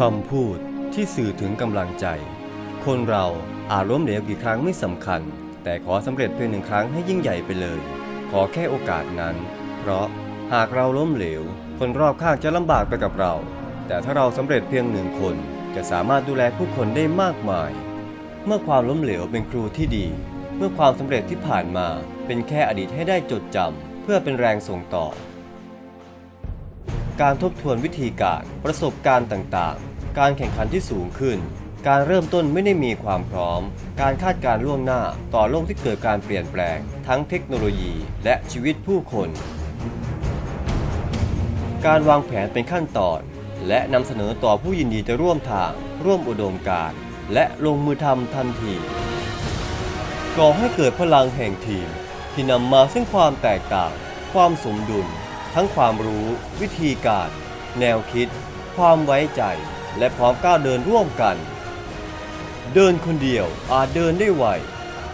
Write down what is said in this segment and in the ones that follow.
คำพูดที่สื่อถึงกำลังใจ คนเราอาจล้มเหลวกี่ครั้งไม่สำคัญ แต่ขอสำเร็จเพียงหนึ่งครั้งให้ยิ่งใหญ่ไปเลย ขอแค่โอกาสนั้น เพราะหากเราล้มเหลว คนรอบข้างจะลำบากไปกับเรา แต่ถ้าเราสำเร็จเพียงหนึ่งคนจะสามารถดูแลผู้คนได้มากมาย เมื่อความล้มเหลวเป็นครูที่ดี เมื่อความสำเร็จที่ผ่านมาเป็นแค่อดีตให้ได้จดจำเพื่อเป็นแรงส่งต่อ การทบทวนวิธีการ ประสบการณ์ต่างๆ การแข่งขันที่สูงขึ้น การเริ่มต้นไม่ได้มีความพร้อม การคาดการล่วงหน้าต่อโลกที่เกิดการเปลี่ยนแปลง ทั้งเทคโนโลยี และชีวิตผู้คน การวางแผนเป็นขั้นตอน และนำเสนอต่อผู้ยินดีจะร่วมทาง ร่วมอุดมการณ์และลงมือทำทันทีก่อให้เกิดพลังแห่งทีม ที่นำมาซึ่งความแตกต่าง ความสมดุล ทั้งความรู้วิธีการ แนวคิด ความไว้ใจ และพร้อมก้าวเดินร่วมกัน เดินคนเดียวอาจเดินได้ไว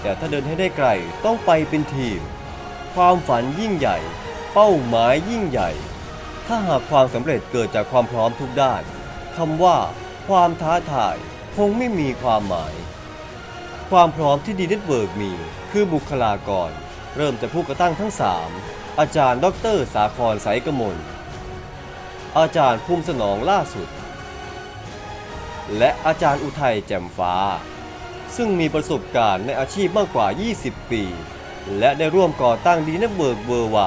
แต่ถ้าเดินให้ได้ไกลต้องไปเป็นทีม ความฝันยิ่งใหญ่ เป้าหมายยิ่งใหญ่ ถ้าหากความสำเร็จเกิดจากความพร้อมทุกด้านคำว่า ความท้าทายคงไม่มีความหมาย ความพร้อมที่ดีเน็ตเวิร์กมี คือบุคลากร เริ่มจากผู้ก่อตั้งทั้ง 3 อาจารย์ ดร สาครสายกมล อาจารย์ภูมิสนองล่าสุด และอาจารย์อุทัยแจ่มฟ้า ซึ่งมีประสบการณ์ในอาชีพมากกว่า 20 ปี และได้ร่วมก่อตั้งดีเน็ตเวิร์กเวอร์ไว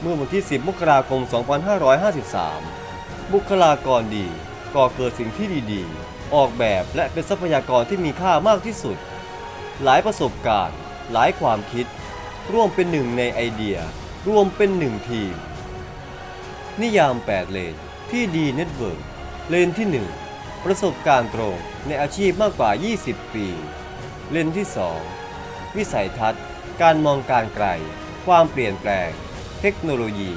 เมื่อวันที่ 10 มกราคม 2553 บุคลากรดีก่อเกิดสิ่งที่ดีๆ ออกแบบและเป็นทรัพยากรที่มีค่ามากที่สุด หลายประสบการณ์ หลายความคิด ร่วมเป็นหนึ่งในไอเดีย รวมเป็นหนึ่งทีม นิยาม 8 เลนที่ดีเน็ตเวิร์กเลนที่ 1 ประสบการณ์ตรงในอาชีพมากกว่า 20 ปี เลนที่ 2 วิสัยทัศน์ การมองการไกล ความเปลี่ยนแปลง เทคโนโลยี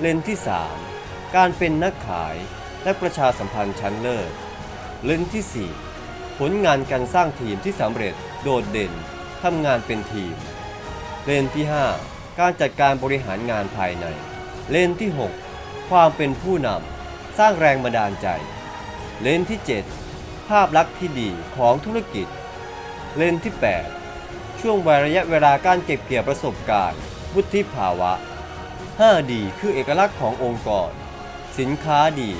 เลนที่ 3 การเป็นนักขายและประชาสัมพันธ์ชั้นเลิศ เลนที่ 4 ผลงานการสร้างทีมที่สำเร็จโดดเด่นทำงานเป็นทีม เลนที่ 5 การจัดการบริหารงานภายใน เลนที่ 6 ความเป็นผู้นำสร้างแรงบันดาลใจ เลนที่ 7 ภาพลักษณ์ที่ดีของธุรกิจ เลนที่ 8 ช่วงวัยระยะเวลาการเก็บเกี่ยวประสบการณ์วุฒิภาวะ 5D คือเอกลักษณ์ขององค์กร สินค้าดี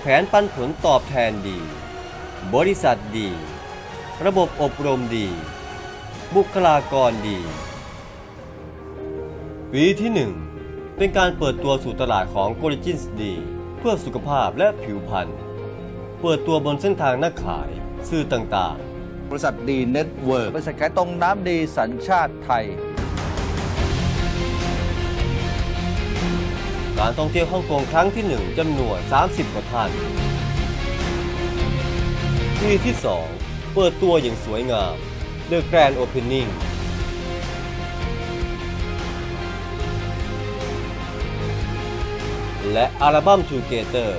แผนปันผลตอบแทนดี บริษัทดี ระบบอบรมดี บุคลากรดี ปีที่ 1 เป็นการเปิดตัวสู่ตลาดของ g o r i g i n s D เพื่อสุขภาพและผิวพรรณเปิดตัวบนเส้นทางนักขายสื่อต่างบริษัทดีเน็ตเวิร์กบริษัทขายตรงน้ำดีสัญชาติไทยๆการท่องเที่ยวฮ่องกงครั้งที่ 1จำนวน 30 กว่าท่านปีที่ 2 เปิดตัวอย่างสวยงาม The Grand Opening และอัลบั้ม Together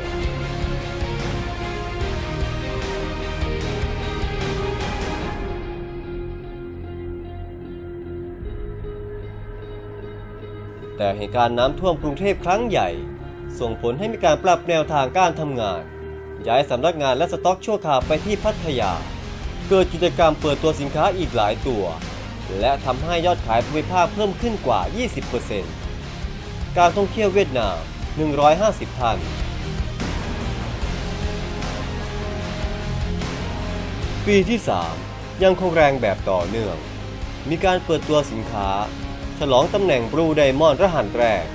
แต่เหตุการณ์น้ำท่วมกรุงเทพครั้งใหญ่ ส่งผลให้มีการปรับแนวทางการทำงาน ย้ายสำนักงานและสต็อกชั่วคราวไปที่พัทยา เกิดกิจกรรมเปิดตัวสินค้าอีกหลายตัว และทำให้ยอดขายภูมิภาคเพิ่มขึ้นกว่า 20%การท่องเที่ยวเวียดนาม 150 ท่าน ปีที่ 3 ยังคงแรงแบบต่อเนื่อง มีการเปิดตัวสินค้า ฉลองตำแหน่งบลูไดมอนด์รหัสแรก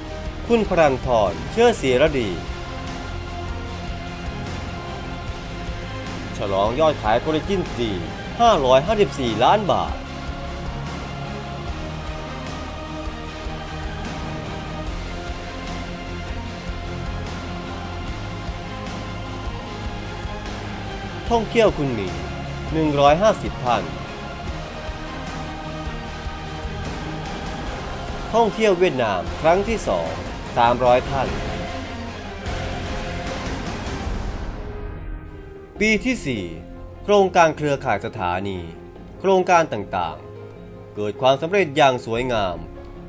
คุณพรันทรเชื่อเสียรดีฉลองยอดขายโคเลจินดี554 ล้านบาท ท่องเที่ยวคุณหมี150 ท่าน ท่องเที่ยวเวียดนามครั้งที่ 2 300 ท่าน ปีที่ 4 โครงการเครือข่ายสถานี โครงการต่างๆ เกิดความสำเร็จอย่างสวยงาม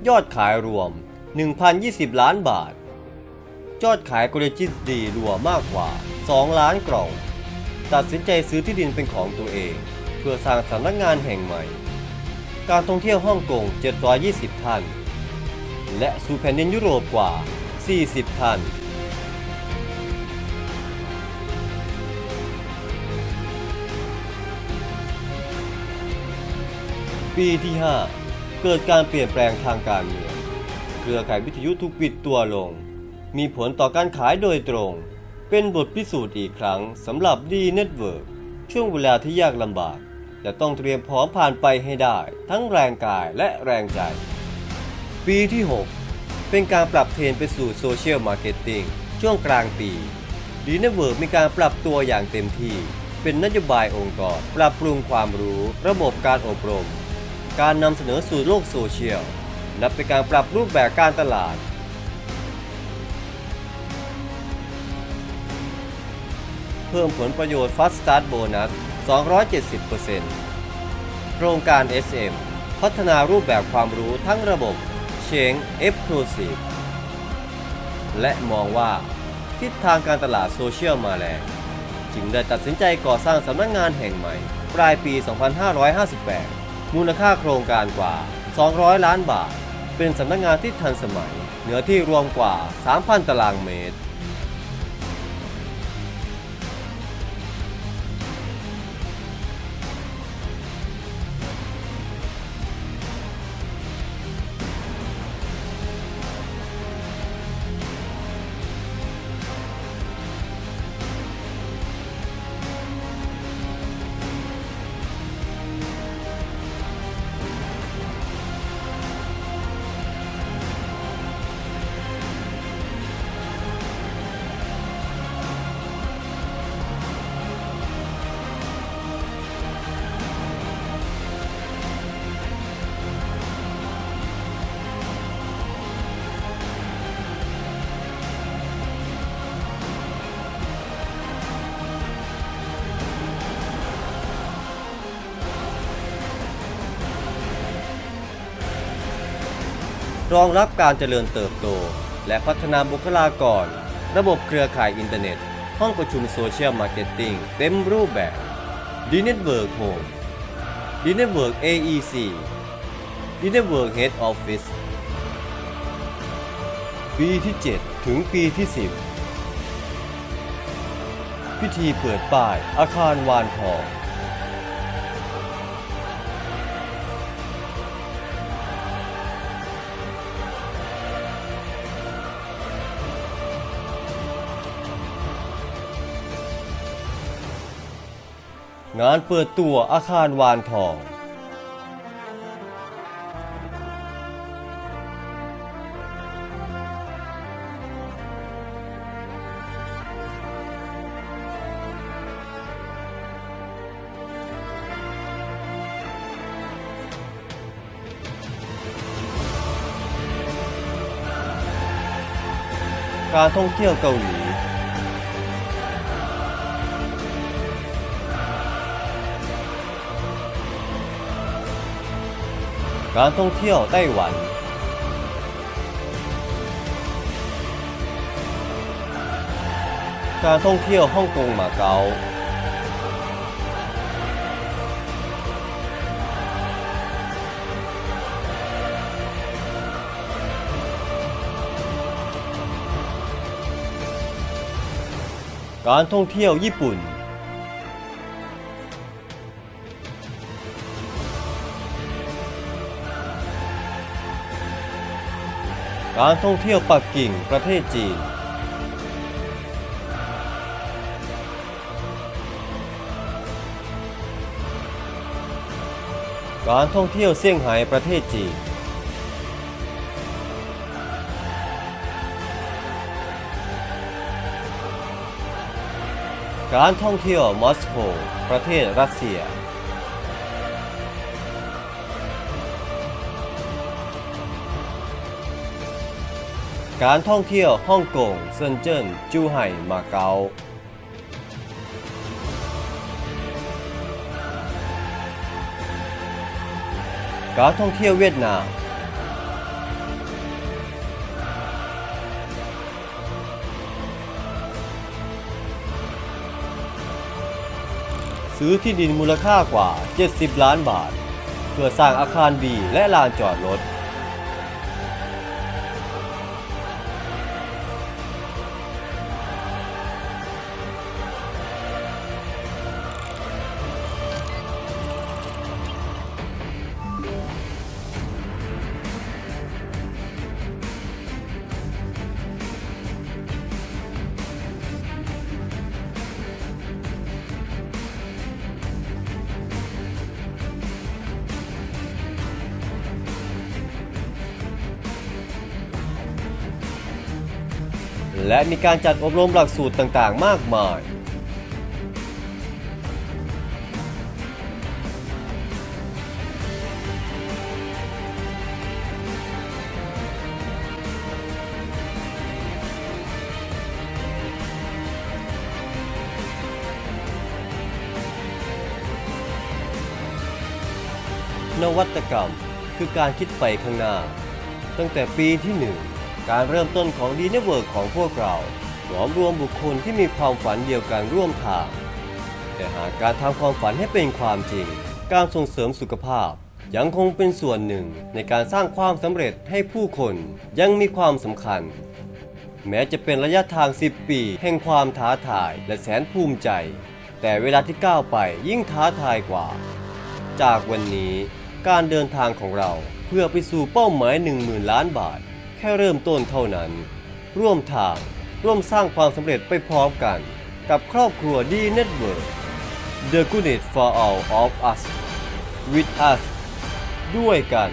ยอดขายรวม 1,020 ล้านบาท ยอดขายโกลจิสดีรวมมากกว่า 2 ล้านกล่อง ตัดสินใจซื้อที่ดินเป็นของตัวเอง เพื่อสร้างสำนักงานแห่งใหม่ การท่องเที่ยวฮ่องกง 720 ท่าน และสู่แผ่นดินยุโรปกว่า 40 ท่านปีที่ 5 เกิดการเปลี่ยนแปลงทางการเมือง เครือข่ายวิทยุถูกปิดตัวลง มีผลต่อการขายโดยตรง เป็นบทพิสูจน์อีกครั้งสำหรับดีเน็ตเวิร์กช่วงเวลาที่ยากลำบากแต่ต้องเตรียมพร้อมผ่านไปให้ได้ ทั้งแรงกายและแรงใจ ปีที่ 6 เป็นการปรับเทรนไปสู่โซเชียลมาร์เก็ตติ้งช่วงกลางปีดีเน็ตเวิร์กมีการปรับตัวอย่างเต็มที่ เป็นนโยบายองค์กร ปรับปรุงความรู้ ระบบการอบรม การนำเสนอสู่โลกโซเชียลนับเป็นการปรับรูปแบบการตลาด เพิ่มผลประโยชน์ Fast Start Bonus 270%โครงการ SM พัฒนารูปแบบความรู้ทั้งระบบเชง Exclusive และมองว่าทิศทางการตลาดโซเชียลมาแรงจึงได้ตัดสินใจก่อสร้างสำนักงานแห่งใหม่ ปลายปี 2558 มูลค่าโครงการกว่า 200 ล้านบาท เป็นสำนักงานที่ทันสมัย เหนือที่รวมกว่า 3,000 ตารางเมตร รองรับการเจริญเติบโต และพัฒนาบุคลากร ระบบเครือข่ายอินเทอร์เน็ต ห้องประชุมโซเชียลมาร์เก็ตติ้งเต็มรูปแบบ d n e t w o r k Home d n e t w o r k AEC d n e t w o r k Head Office ปีที่ 7 ถึงปีที่ 10 พิธีเปิดป้ายอาคารวานทอง งานเปิดตัวอาคารวานทอง การท่องเที่ยวเกาหลี การท่องเที่ยวไต้หวัน การท่องเที่ยวฮ่องกงมาเก๊า การท่องเที่ยวญี่ปุ่น การท่องเที่ยวปักกิ่งประเทศจีน การท่องเที่ยวเซี่ยงไฮ้ประเทศจีน การท่องเที่ยวมอสโกประเทศรัสเซีย การท่องเที่ยวฮ่องกงเซินเจิ้นจูไห่มาเก๊าการท่องเที่ยวเวียดนาม ซื้อที่ดินมูลค่ากว่า 70 ล้านบาท เพื่อสร้างอาคารบีและลานจอดรถ และมีการจัดอบรมหลักสูตรต่างๆ มากมาย นวัตกรรมคือการคิดไปข้างหน้า ตั้งแต่ปีที่หนึ่ง การเริ่มต้นของดีเนเวิร์กของพวกเราหลอมรวมบุคคลที่มีความฝันเดียวกันร่วมทาง แต่หากการทำความฝันให้เป็นความจริง การส่งเสริมสุขภาพ ยังคงเป็นส่วนหนึ่งในการสร้างความสำเร็จให้ผู้คนยังมีความสำคัญ แม้จะเป็นระยะทาง 10 ปี แห่งความท้าทายและแสนภูมิใจ แต่เวลาที่ก้าวไปยิ่งท้าทายกว่า จากวันนี้การเดินทางของเราเพื่อไปสู่เป้าหมาย 10,000 ล้านบาท ค่เริ่มต้นเท่านั้น ร่วมทางร่วมสร้างความสำเร็จไปพร้อมกัน กับครอบครัวดีเน็ตเวิร์ The Goodness for All of Us with us ด้วยกัน